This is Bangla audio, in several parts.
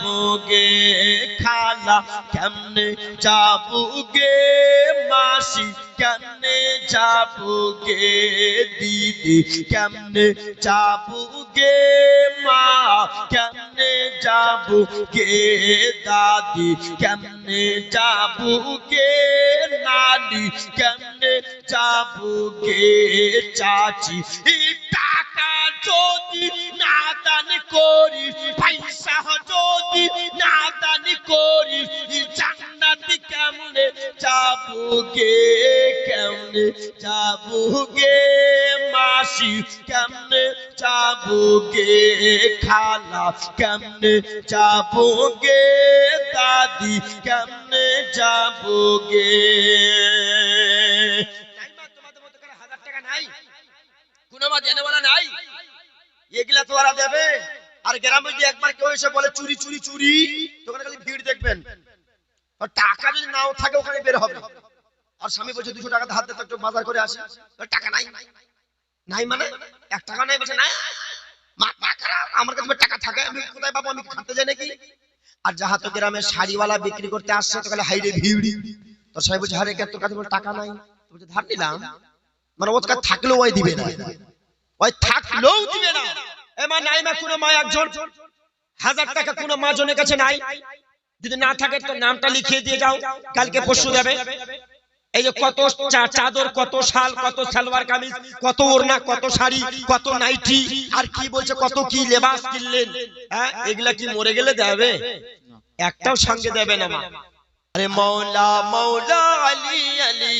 যাবুগে খালা কেমনে যাবুগে মাসি কেমনে যাবুগে দিদি কেমনে যাবুগে মা কেমনে যাবুগে দাদি কেমনে যাবুগে নানি কেমনে যাবুগে চাচি যাবুগে কেমনে যাবুগে মাসি? কেমনে যাবুগে খালা? কেমনে যাবুগে দাদি? কেমনে ভিড় দেখবেন। টাকা যদি নাও থাকে, ওখানে বের হবে। আর স্বামী বলছে, দুশো টাকা হাতে তো একটু বাজার করে আসে। টাকা নাই। নাই মানে? এক টাকা নাই, বলছে আমার কাছে টাকা থাকে, আমি কোথায় পাবো? আমি খাতে যাই নাকি? আর যাহা তো গ্রামে শাড়িওয়ালা বিক্রি করতে আসছে হাইরে ভিড়। তোর বলছে হারে তোর কাছে টাকা নাই? বলছে, ধার নিলাম। মানে ওর কাছে থাকলেও ওই দিবে না। ওই থাকলেও দিবে না। এ মা, নাই মা, কোনো মা একজন হাজার টাকা কোনো মা জনের কাছে নাই। যদি না থাকে তো নামটা লিখিয়ে দিয়ে যাও। কালকে পরশু দেবে এই যে কত চাদর কত শাল কত সালোয়ার কামিজ কত ওড়না কত শাড়ি কত নাইটি আর কি বলছে কত কি লেবাস কিনলেন? হ্যাঁ এগুলা কি মরে গেলে দেবে? একটাও সঙ্গে দেবে না আরে মৌলা মৌলা আলি আলি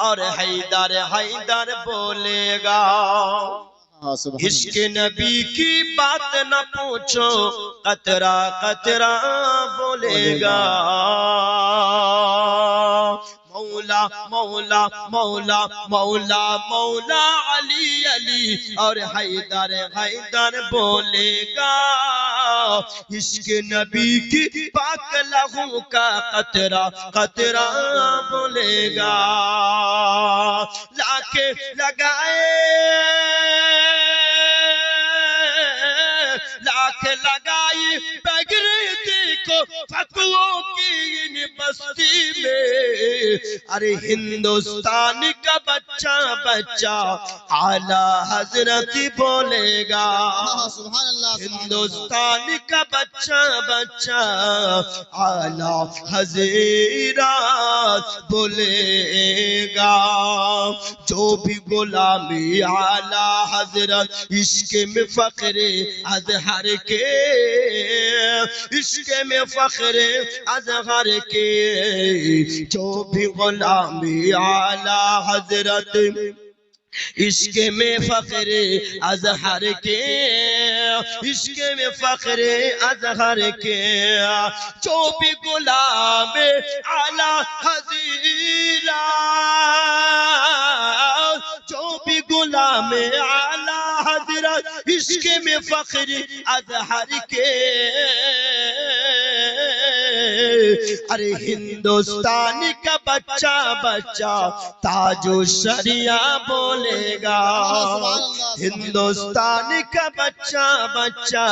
আর হাইদার হাইদার বলে গা عشق نبی کی بات نہ پوچھو قطرہ قطرہ بولے مولا مولا مولا مولا علی علی، اور حیدر حیدر بولے گا۔ عشق نبی کی پاک لہو کا قطرہ قطرہ بولے گا۔ لاکے لگائے لاکے لگائے۔ فتحوں کی بستی میں۔ ارے ہندوستان کا بچہ بچہ عالی حضرت بولے گا۔ ہندوستان کا بچہ بچہ، اعلی حضرت بولے گا۔ جو بھی غلامی اعلی حضرت، عشق میں فقر اظہر کے، عشق میں فخر اظہر کے۔ جو بھی غلامی اعلی حضرت عشق میں فخر اظہر کے عشق میں فخر اظہر کے۔ چوبی گلاب اعلی حضیرہ چوبی گلاب اعلیٰ حضرت عشق میں فخر اظہر کے۔ ارے ہندوستان کا بچہ بچہ، تاج و شریعہ بولے گا۔ ہندوستان کا بچہ بچہ،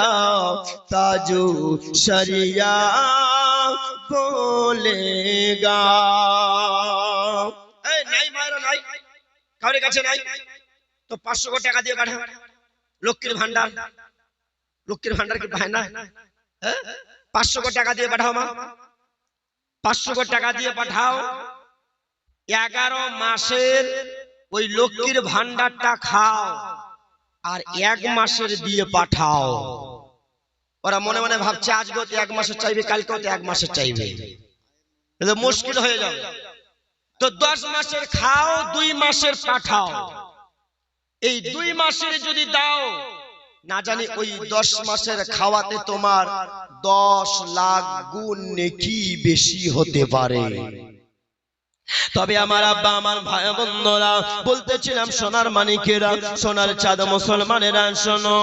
تاج و شریعہ بولے گا۔ اے নাই مارا নাই কাউরে কাছে নাই তো পাঁচশো কোটি টাকা দিয়ে কাঠা পাঁচশো কোটি টাকা দিয়ে পাঠাও মা। পাঁচশো কোটি টাকা দিয়ে পাঠাও। এগারো মাসের ওই লক্ষ্মীর ভান্ডারটা খাও আর এক মাসের দিয়ে পাঠাও। ওরা মনে মনে ভাবছে আজকেও তো এক মাসের চাইবে কালকেও তো এক মাসের চাইবে। মুশকিল হয়ে যাবে। তো দশ মাসের খাও, দুই মাসের পাঠাও। এই দুই মাসের যদি দাও না জানি ওই দশ মাসের খাওয়াতে তোমার দশ লাখ গুণ নেকি বেশি হতে পারে। তবে আমার আব্বা, আমার ভাই বন্ধুরা, বলতেছিলাম সোনার মানিকেরা, সোনার চাঁদ মুসলমানেরা, শোনো।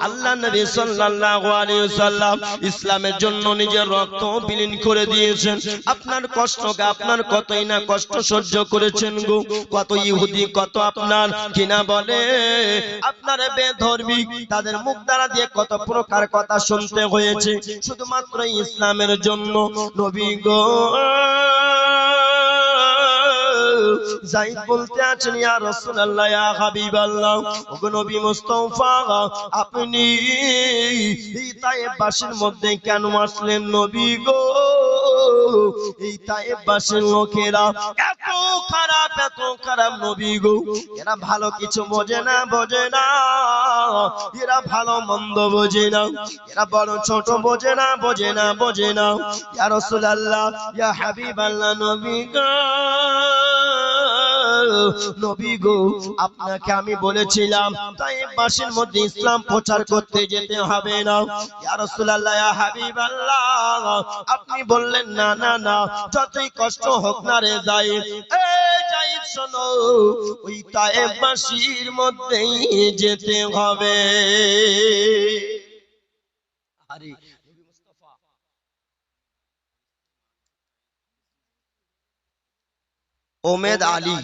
আল্লাহ নবী সাল্লাল্লাহু আলাইহি সাল্লাম ইসলামের জন্য নিজের রক্ত বিলীন করে দিয়েছেন। আপনার কষ্টকে আপনার কতই না কষ্ট সহ্য করেছেন গো। কত ইহুদি, কত আপনার কিনা বলে? আপনার বেধর্মী, তাদের মুখ দ্বারা দিয়ে কত প্রকার কথা শুনতে হয়েছে। শুধুমাত্র ইসলামের জন্য, নবী গো। জাইদ বলতে আছেন, ইয়া রাসূলুল্লাহ, ইয়া হাবিবাল্লাহ নবী মুস্তাফা, আপনি এই তায়েববাসীর মধ্যে কেন আসলেন নবী গো? এই তায়েববাসীর লোকেরা এত খারাপ এত খারাপ নবী গো। এরা ভালো কিছু বোঝে না বোঝে না। এরা ভালো মন্দ বোঝে না। এরা বড় ছোট বোঝে না বোঝে না বোঝে না। ইয়া রাসূলুল্লাহ, ইয়া হাবিবাল্লাহ, নবী গো। নবী গো, আপনাকে আমি বলেছিলাম, তাই মধ্যে ইসলাম প্রচার করতে যেতে হবে না। আপনি বললেন, না না না, যতই কষ্ট হোক না রে যাই শোনো, ওই তায়েবাসীর মধ্যেই যেতে হবে। আরে নবী মুস্তাফা ওমেদ আলী।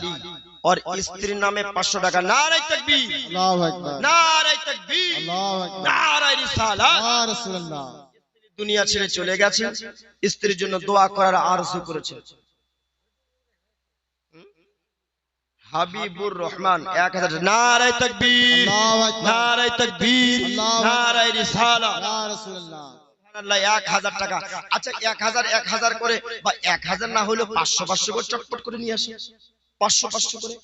और স্ত্রীর নামে পাঁচশো টাকা। নারাই তকবীর। আল্লাহু আকবার। নারাই তকবীর। আল্লাহু আকবার। নারাই রিসালাত। ইয়া রাসূলুল্লাহ। দুনিয়া ছেড়ে চলে গেছে। স্ত্রীর জন্য দোয়া করার আরজু করেছে। হাবিবুর রহমান এক হাজার নারাই তকবীর। আল্লাহু আকবার। নারাই তকবীর। আল্লাহু আকবার। নারাই রাসূলুল্লাহ। আল্লাহ এক হাজার টাকা। আচ্ছা এক হাজার এক হাজার করে বা এক হাজার না হলেও পাঁচশো পাঁচশো করে চটপট করে নিয়ে আসে। পাঁচশো পাঁচশো করে।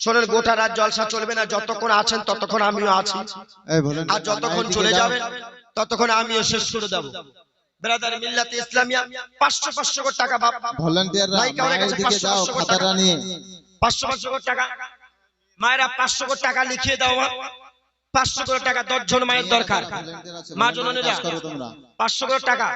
শোনেন গোটা রাত জলসা চলবে না যতক্ষণ আছেন ততক্ষণ আমিও আছি। আর যতক্ষণ চলে যাবে ততক্ষণ আমিও শেষ করে দেবো। ব্রাদার মিল্লাতে ইসলামিয়া পাঁচশো পাঁচশো করে টাকা বাপ। ভলান্টিয়াররা দিকে যাও খাতাটা টাকা। নিয়ে। পাঁচশো পাঁচশো করে টাকা। মায়েরা পাঁচশো করে টাকা লিখিয়ে দাও মা। পাঁচশো করে টাকা দশ জন মায়ের দরকার। মা জন জননীরা পাঁচশো করে টাকা।